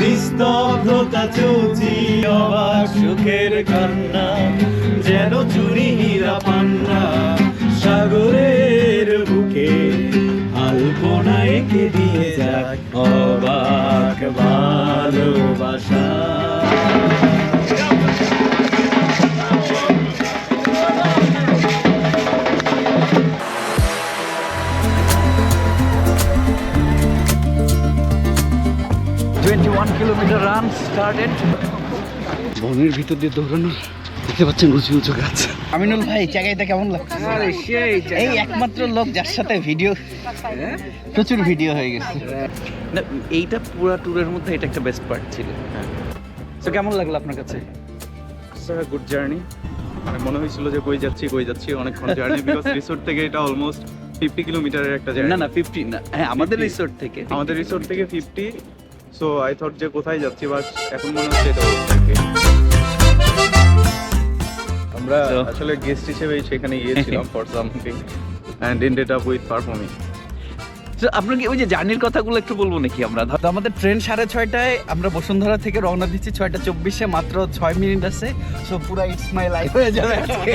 নিস্তব্ধতা চলছি অবাক সুখের কান্না, যেন চুরি হীরা পান্না। সাগরের বুকে আলপনা এঁকে দিয়ে যাক অবাক ভালোবাসা। কিলোমিটার রান স্টার্টেড বনের ভিতর দিয়ে দৌড়ানো দেখতে পাচ্ছেন উঁচু উঁচু গাছ। আমিনুল ভাই জায়গাটা কেমন লাগছে? এই একমাত্র লোক যার সাথে ভিডিও প্রচুর ভিডিও হয়ে গেছে। না এইটা পুরা ট্যুরের মধ্যে এটা একটা বেস্ট পার্ট ছিল। তো কেমন লাগল আপনার কাছে? স্যার গুড জার্নি মানে মনে হয়েছিল যে কই যাচ্ছি কই যাচ্ছি অনেকক্ষণ জার্নি বিকজ রিসোর্ট থেকে এটা অলমোস্ট ফিফটি কিলোমিটারের একটা জার্নি না না ফিফটি না হ্যাঁ আমাদের 50 রিসোর্ট থেকে। আমাদের রিসোর্ট থেকে ফিফটি সো আই থট যে কোথায় যাচ্ছি বাট এখন মনে হচ্ছে এটা আমরা আসলে গেস্ট হিসেবে সেখানে গিয়েছিলাম for something and ended up with performing তো আপনাকে ওই যে জার্নির কথাগুলো একটু বলব নাকি আমরা? আমাদের ট্রেন সাড়ে ছয়টায় আমরা বসুন্ধরা থেকে রওনা দিচ্ছি ছয়টা চব্বিশে মাত্র ছয় মিনিট আছে। সো পুরা ইটস মাই লাইফ হয়ে যাবে আজকে।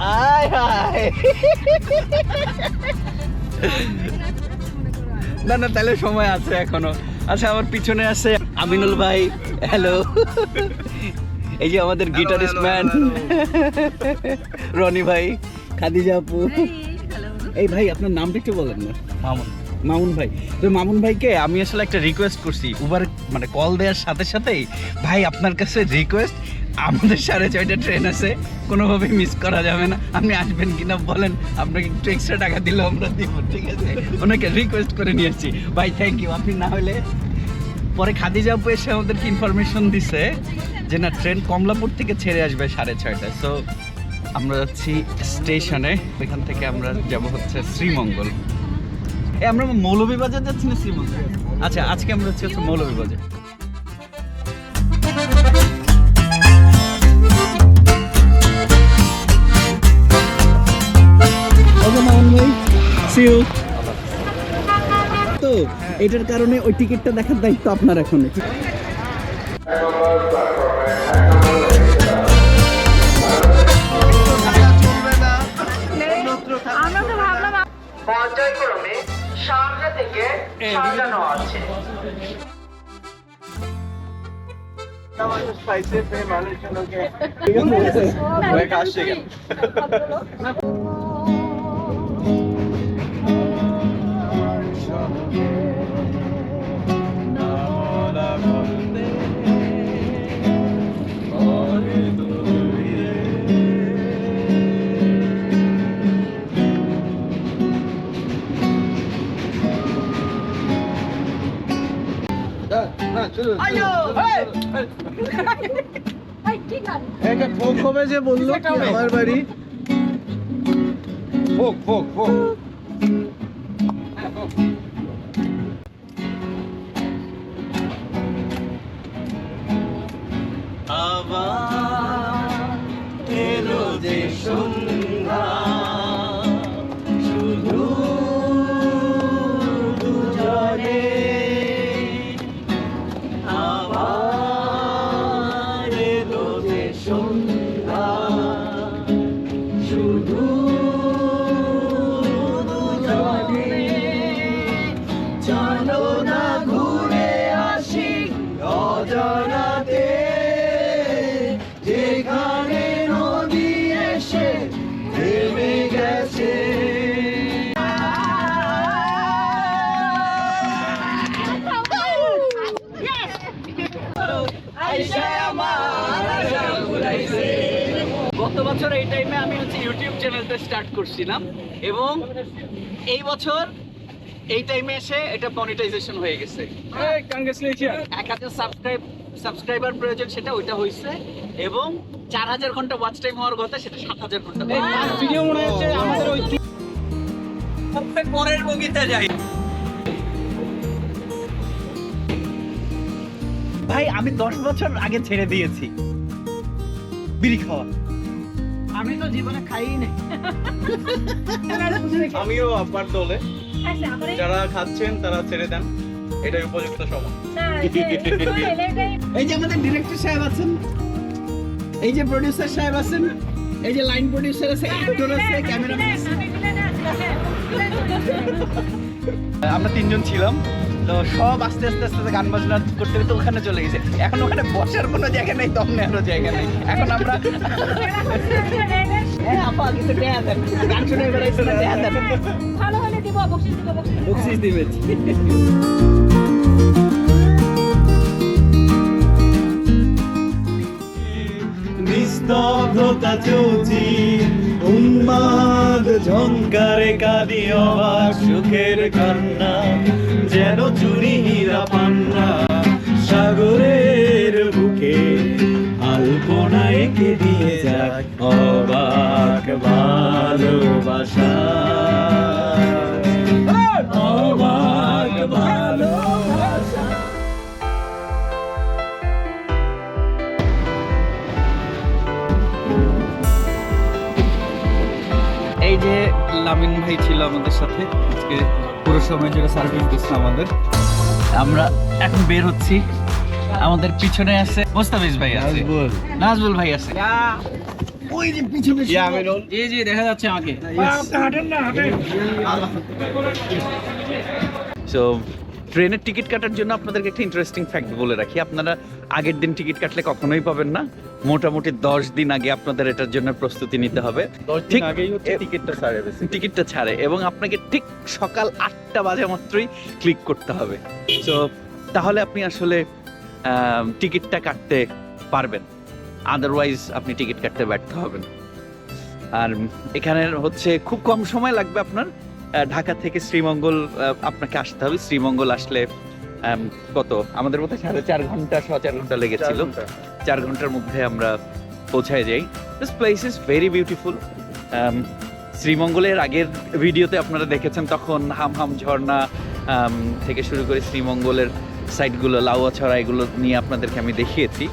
আয় হায়। না না তাহলে সময় আছে এখনও। আচ্ছা আমার পিছনে আছে আমিনুল ভাই। হ্যালো এই যে আমাদের গিটারিস্ট ম্যান রনি ভাই খাদিজা আপু। এই, এই ভাই আপনার নামটা একটু বলেন না। মামুন। মামুন ভাই। তো মামুন ভাইকে আমি আসলে একটা রিকোয়েস্ট করছি। উবার মানে কল দেওয়ার সাথে সাথেই। ভাই আপনার কাছে রিকোয়েস্ট আমাদের সাড়ে ছয়টা ট্রেন আছে, কোনোভাবেই মিস করা যাবে না। আপনি আসবেন কিনা বলেন, আপনাকে একটু এক্সট্রা টাকা দিলেও আমরা দিব, ঠিক আছে? ওনাকে রিকোয়েস্ট করে নিয়েছি। ভাই থ্যাংক ইউ আপনি না হলে পরে খাদিজা আপু এসে আমাদেরকে ইনফরমেশন দিছে যে না ট্রেন কমলাপুর থেকে ছেড়ে আসবে সাড়ে ছয়টায়। সো আমরা যাচ্ছি স্টেশনে, এখান থেকে আমরা যাব হচ্ছে শ্রীমঙ্গল। এ, আমরা মৌলভীবাজার যাচ্ছি না শ্রীমঙ্গল? আচ্ছা আজকে আমরা হচ্ছে হচ্ছে মৌলভীবাজার। তো এটার কারণে ওই টিকিটটা দেখার দায়িত্ব আপনার এখন। আমরা তো ভাবলাম পর্যায়ক্রমে সামনে থেকে সাজানো আছে এই, কি গান কবে যে বলল আমার বাড়ি ফোক ফোক ফোক আবার এলো স্টার্ট করছিলাম এবং এই বছর এই টাইমে এসে এটা মনিটাইজেশন হয়ে গেছে। এক হাজার সাবস্ক্রাইব সাবস্ক্রাইবার প্রয়োজন সেটা ওইটা হয়েছে এবং চার হাজার ঘণ্টা ওয়াচ টাইম হওয়ার কথা সেটা সাত হাজার ঘণ্টা। ভিডিও মনে হচ্ছে আমাদের ওই পরের বগিতে যাই। ভাই আমি দশ বছর আগে ছেড়ে দিয়েছি। বিড়ি খাওয়া আমি তো জীবনে খাই নাই আমিও আব্বার দলে। আচ্ছা, যারা খাচ্ছেন তারা ছেড়ে দেন। এটাই উপযুক্ত সময়। এই যে, তোমার এলাকায় এই যে আমাদের ডিরেক্টর সাহেব আছেন এই যে প্রডিউসার সাহেব আছেন এই যে লাইন প্রডিউসার আছে অ্যাক্টর আছে ক্যামেরাম্যান আছে। হ্যাঁ। আমরা তিনজন ছিলাম। তো সব আস্তে আস্তে আস্তে আস্তে গান বাজনা করতে করতে ওখানে চলে গেছে। এখন ওখানে বসার কোনো জায়গা নেই দম নেওয়ারও জায়গা নেই। এখন আমরা হ্যাঁ গান শুনে বেড়াইছে না। ভালো হলে দিব বকশিস দিব। বকশিস দিব। নিস্তব্ধতা চলছি উন্মাদ ঝঙ্কারে কাঁদি অবাক সুখের কান্না, যেন চুরি হীরা পান্না। সাগরের বুকে আলপনা এঁকে দিয়ে যাক অবাক ভালোবাসা। এই যে লামিন ভাই ছিল আমাদের সাথে আজকে পুরো সময় জুড়ে সার্ভিস দিচ্ছিল আমাদের। আমরা এখন বের হচ্ছি। আমাদের পিছনে আছে মোস্তাফিজ ভাই আছে। নাজবুল ভাই আছে। ওই যে পিছনে জি জি দেখা যাচ্ছে আমাকে। সো ট্রেনের টিকিট কাটার জন্য আপনাদেরকে একটা ইন্টারেস্টিং ফ্যাক্ট বলে রাখি। আপনারা আগের দিন টিকিট কাটলে কখনোই পাবেন না। মোটামুটি দশ দিন আগে আপনাদের এটার জন্য প্রস্তুতি নিতে হবে। ঠিক আগেই হচ্ছে টিকিটটা ছাড়ে টিকিটটা ছাড়ে এবং আপনাকে ঠিক সকাল আটটা বাজে মাত্রই ক্লিক করতে হবে। তো তাহলে আপনি আসলে টিকিটটা কাটতে পারবেন। আদারওয়াইজ আপনি টিকিট কাটতে ব্যর্থ হবেন। আর এখানে হচ্ছে খুব কম সময় লাগবে আপনার। ঢাকা থেকে শ্রীমঙ্গল আপনাকে আসতে হবে। শ্রীমঙ্গল আসলে কত? আমাদের মধ্যে সাড়ে চার ঘণ্টা সোয়া চার ঘণ্টা লেগেছিল। চার ঘণ্টার মধ্যে আমরা পৌঁছায় যাই। This place is very beautiful শ্রীমঙ্গলের আগের ভিডিওতে আপনারা দেখেছেন তখন হাম হাম ঝর্ণা um, থেকে শুরু করে শ্রীমঙ্গলের সাইটগুলো লাউয়া ছড়া এগুলো নিয়ে আপনাদেরকে আমি দেখিয়েছি।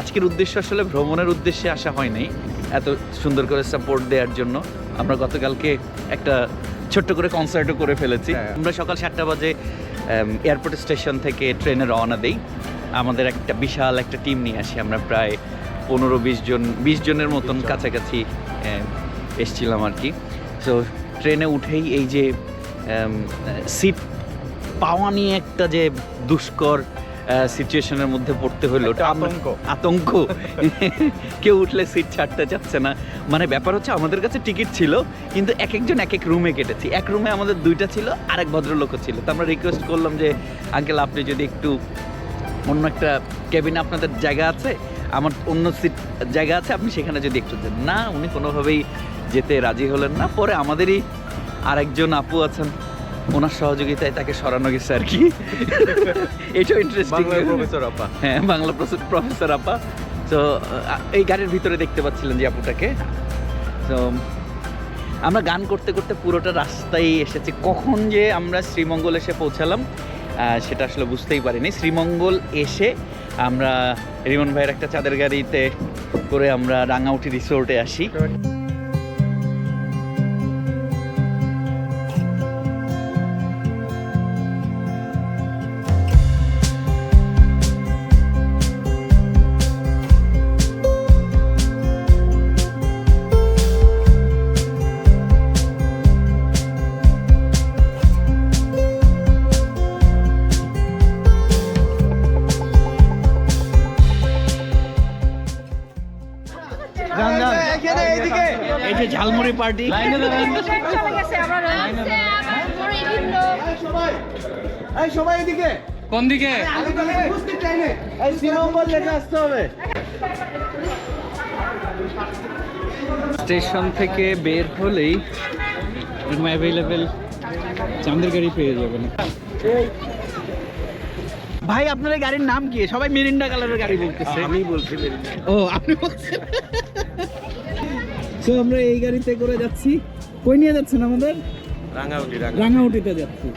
আজকের উদ্দেশ্য আসলে ভ্রমণের উদ্দেশ্যে আসা হয় নাই। এত সুন্দর করে সাপোর্ট দেওয়ার জন্য। আমরা গতকালকে একটা ছোট্ট করে কনসার্টও করে ফেলেছি। হ্যাঁ। আমরা সকাল সাতটা বাজে এয়ারপোর্ট স্টেশন থেকে ট্রেনে রওনা দেই। আমাদের একটা বিশাল একটা টিম নিয়ে আসি। আমরা প্রায় পনেরো বিশ জন বিশ জনের মতন কাছাকাছি এসছিলাম আর কি। তো ট্রেনে উঠেই এই যে সিট পাওয়া নিয়ে একটা যে দুষ্কর সিচুয়েশনের মধ্যে পড়তে হলো আতঙ্ক। আতঙ্ক। কেউ উঠলে সিট ছাড়তে চাচ্ছে না। মানে ব্যাপার হচ্ছে আমাদের কাছে টিকিট ছিল কিন্তু এক একজন এক এক রুমে কেটেছি। এক রুমে আমাদের দুইটা ছিল আর এক ভদ্রলোকও ছিল। তো আমরা রিকোয়েস্ট করলাম যে আঙ্কেল আপনি যদি একটু অন্য একটা কেবিনে আপনাদের জায়গা আছে আমার অন্য সিট জায়গা আছে আপনি সেখানে যদি একটু দেন না উনি কোনোভাবেই যেতে রাজি হলেন না। পরে আমাদেরই আরেকজন আপু আছেন ওনার সহযোগিতায় তাকে সরানো গেছে আর কি। এটাও ইন্টারেস্টিং প্রফেসর আপা। হ্যাঁ বাংলা প্রফেসর- প্রফেসর আপা। তো এই গাড়ির ভিতরে দেখতে পাচ্ছিলেন যে আপুটাকে। তো আমরা গান করতে করতে পুরোটা রাস্তায় এসেছি। কখন যে আমরা শ্রীমঙ্গল এসে পৌঁছালাম সেটা আসলে বুঝতেই পারিনি। শ্রীমঙ্গল এসে আমরা রিমন ভাইয়ের একটা চাঁদের গাড়িতে করে আমরা রাঙাউটি রিসোর্টে আসি। ঝালমুড়ি পার্টি। পরে বিভিন্ন কোন দিকে? স্টেশন থেকে বের হলেই এরকম অ্যাভেলেবেল চাঁদের গাড়ি পেয়ে যাবেন। ভাই আপনার গাড়ির নাম কি? সবাই মিরিন্ডা কালারের গাড়ি বলতেছে। আমি বলছি ও আপনি বলছেন তো আমরা এই গাড়িতে করে যাচ্ছি। কই নিয়ে যাচ্ছেন আমাদের? রাঙাউটি রাঙাউটিতে যাচ্ছি।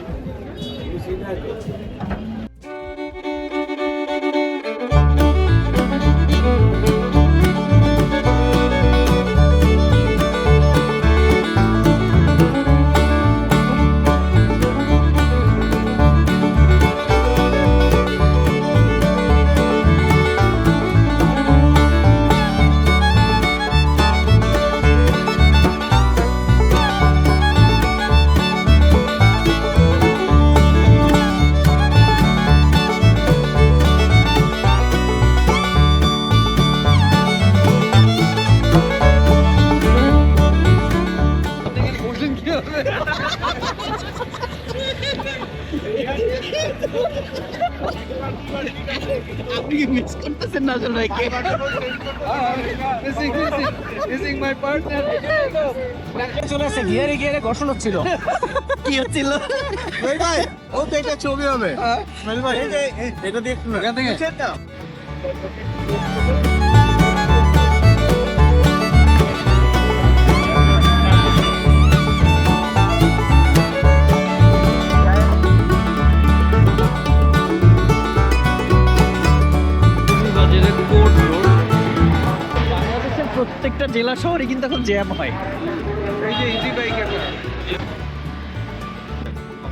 চলে আসছে গিয়ারে গিয়ারে ঘর্ষণ হচ্ছিল। কি হচ্ছিল? ভাই ও তো এটা ছবি হবে। ইসমাইল এটা দিয়ে জেলা শহরে কিন্তু এখন জ্যাম হয়। এই যে ইজি বাইক এখন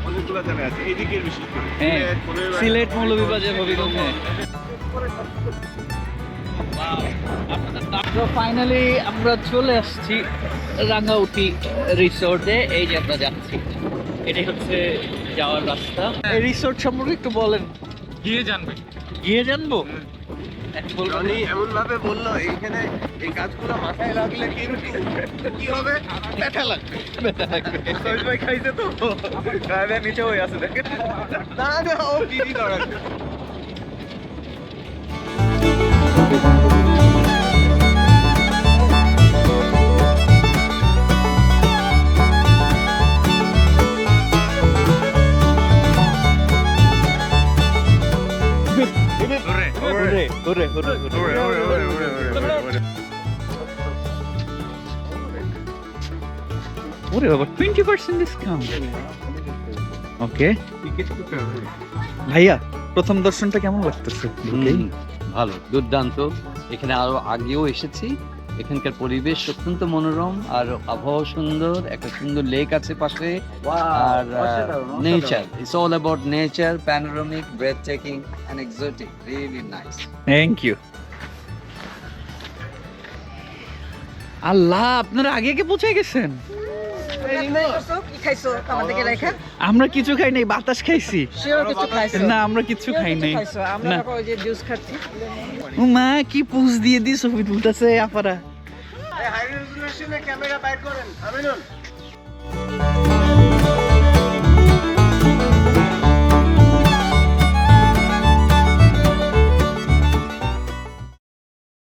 অনেকগুলো জায়গা আছে এদিকের বিশেষ করে। হ্যাঁ সিলেট, মৌলভীবাজার। সিলেট মৌলভীবাজার হবিগঞ্জ তো ফাইনালি আমরা চলে আসছি রাঙ্গাউটি রিসোর্টে এই যে আমরা যাচ্ছি। এটাই হচ্ছে যাওয়ার রাস্তা। এই রিসোর্ট সম্পর্কে একটু বলেন। গিয়ে জানবে। গিয়ে জানব? জনি এমন ভাবে বলল, এইখানে এই কাজগুলো মাথায় লাগলে কিন্তু কি হবে? ব্যথা লাগবে। খাইছে তো। নিচে হয়ে আছে, দেখেন। না না, ও দিদি করাচ্ছে টোয়েন্টি পার্সেন্ট ডিসকাউন্ট ওকে ভাইয়া প্রথম দর্শনটা কেমন লাগতেছে? ভালো দুর্দান্ত। এখানে আরও আগেও এসেছি। এখানকার পরিবেশ অত্যন্ত মনোরম আর আবহাওয়া সুন্দর একটা সুন্দর লেক আছে পাশে। আর nature it's all about nature panoramic breathtaking and exotic really nice thank you Allah আপনারা আগে আগে পৌঁছে গেছেন? আমরা কিছু খাই নাই বাতাস খাইছি। না আমরা কিছু খাই নাই। না। মা কি পুজ দিয়ে দি ছবি তুলতেছে আপারা। হাই রেজুলেশনে ক্যামেরা বাইর করেন। আমিনুল।